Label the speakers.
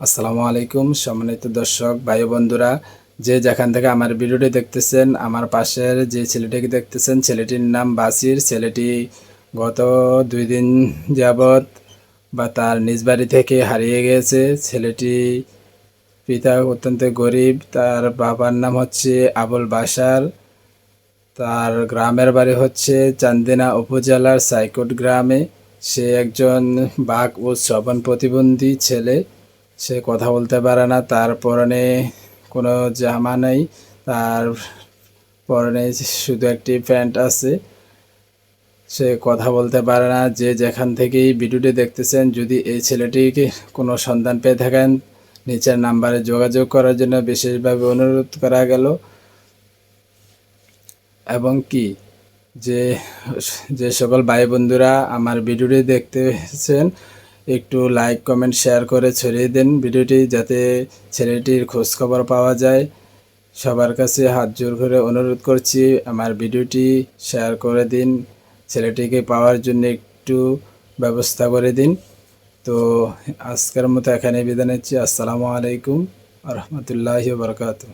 Speaker 1: আসসালামু আলাইকুম সম্মানিত দর্শক, ভাই বন্ধুরা। যে যেখান থেকে আমার ভিডিওটি দেখতেছেন, আমার পাশের যে ছেলেটিকে দেখতেছেন, ছেলেটির নাম বাসির। ছেলেটি গত দুই দিন যাবৎ বা তার নিজ বাড়ি থেকে হারিয়ে গেছে। ছেলেটি পিতা অত্যন্ত গরিব, তার বাবার নাম হচ্ছে আবুল বাসার তার গ্রামের বাড়ি হচ্ছে চান্দিনা উপজেলার সাইকোট গ্রামে। সে একজন বাঘ ও শ্রবণ প্রতিবন্ধী ছেলে। সে কথা বলতে পারে না। তার পরনে কোনো জামা নেই। তার পরনে শুধু একটি প্যান্ট আছে। সে কথা বলতে পারে না। যে যেখান থেকেই ভিডিওটি দেখতেছেন, যদি এই ছেলেটিকে কোনো সন্ধান পেয়ে থাকেন, নিচের নাম্বারে যোগাযোগ করার জন্য বিশেষভাবে অনুরোধ করা গেল। এবং কি? যে যে সকল ভাই বন্ধুরা আমার ভিডিওটি দেখতেছেন একটু লাইক কমেন্ট শেয়ার করে ছড়িয়ে দিন ভিডিওটি যাতে ছেলেটির খোঁজ খবর পাওয়া যায়। সবার কাছে হাত জোর করে অনুরোধ করছি আমার ভিডিওটি শেয়ার করে দিন, ছেলেটিকে পাওয়ার জন্য একটু ব্যবস্থা করে দিন। তো আজকের মতো এখানে বিদায় নিচ্ছি। আসসালামু আলাইকুম রহমতুল্লাহি বারকাতুহ।